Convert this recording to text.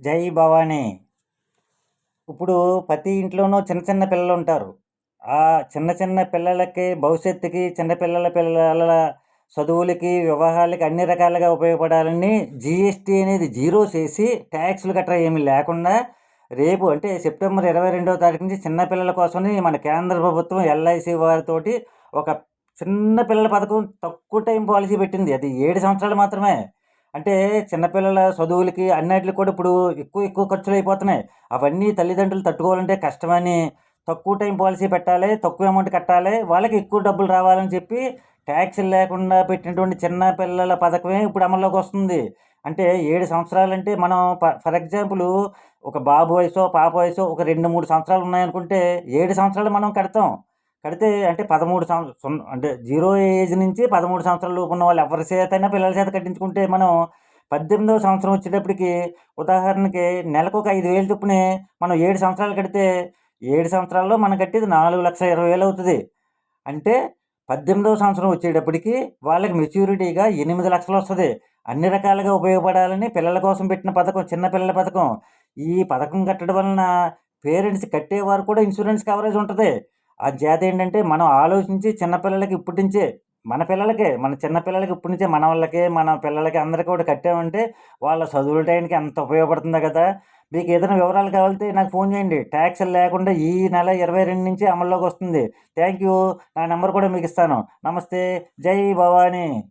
జై భవానీ. ఇప్పుడు ప్రతి ఇంట్లోనూ చిన్న చిన్న పిల్లలు ఉంటారు ఆ చిన్న చిన్న పిల్లలకి భవిష్యత్తుకి చిన్నపిల్లల పిల్లల చదువులకి వివాహాలకి అన్ని రకాలుగా ఉపయోగపడాలని జిఎస్టీ అనేది జీరో చేసి ట్యాక్స్లు గట్రా ఏమీ లేకుండా రేపు అంటే సెప్టెంబర్ ఇరవై రెండవ తారీఖు నుంచి చిన్నపిల్లల కోసమని మన కేంద్ర ప్రభుత్వం ఎల్ఐసి వారితోటి ఒక చిన్న పిల్లల పథకం తక్కువ టైం పాలసీ పెట్టింది. అది ఏడు సంవత్సరాలు మాత్రమే. అంటే చిన్నపిల్లల చదువులకి అన్నిటికి కూడా ఇప్పుడు ఎక్కువ ఎక్కువ ఖర్చులు అయిపోతున్నాయి అవన్నీ తల్లిదండ్రులు తట్టుకోవాలంటే కష్టమని తక్కువ టైం పాలసీ పెట్టాలి తక్కువ అమౌంట్ కట్టాలి వాళ్ళకి ఎక్కువ డబ్బులు రావాలని చెప్పి ట్యాక్స్లు లేకుండా పెట్టినటువంటి చిన్న పిల్లల పథకమే ఇప్పుడు అమల్లోకి వస్తుంది. అంటే ఏడు సంవత్సరాలు అంటే మనం ఫర్ ఎగ్జాంపుల్ ఒక బాబు వయసు పాప వయసు ఒక రెండు మూడు సంవత్సరాలు ఉన్నాయనుకుంటే ఏడు సంవత్సరాలు మనం కడతాం. కడితే అంటే పదమూడు సంవత్సరం అంటే జీరో ఏజ్ నుంచి పదమూడు సంవత్సరాల లోపు ఉన్న వాళ్ళు ఎవరి చేతైనా పిల్లల చేత కట్టించుకుంటే మనం పద్దెనిమిదవ సంవత్సరం వచ్చేటప్పటికి ఉదాహరణకి నెలకు ఒక ఐదు వేలు చొప్పున మనం ఏడు సంవత్సరాలు కడితే ఏడు సంవత్సరాల్లో మనం కట్టేది నాలుగు లక్షల ఇరవై వేలు అవుతుంది. అంటే పద్దెనిమిదవ సంవత్సరం వచ్చేటప్పటికి వాళ్ళకి మెచ్యూరిటీగా ఎనిమిది లక్షలు వస్తుంది. అన్ని రకాలుగా ఉపయోగపడాలని పిల్లల కోసం పెట్టిన పథకం చిన్న పిల్లల పథకం. ఈ పథకం కట్టడం వలన పేరెంట్స్ కట్టేవారు కూడా ఇన్సూరెన్స్ కవరేజ్ ఉంటుంది. ఆ జాతి ఏంటంటే మనం ఆలోచించి చిన్నపిల్లలకి ఇప్పటి నుంచే మన పిల్లలకే మన చిన్నపిల్లలకి ఇప్పటి నుంచే మన వాళ్ళకి మన పిల్లలకి అందరికీ కూడా కట్టామంటే వాళ్ళ చదువుల టైంకి ఎంత ఉపయోగపడుతుందో కదా. మీకు ఏదైనా వివరాలు కావాలంటే నాకు ఫోన్ చేయండి. ట్యాక్సీలు లేకుండా ఈ నెల ఇరవై రెండు నుంచి అమల్లోకి వస్తుంది. Thank you. నా నెంబర్ కూడా మీకు ఇస్తాను. నమస్తే. జై భవానీ.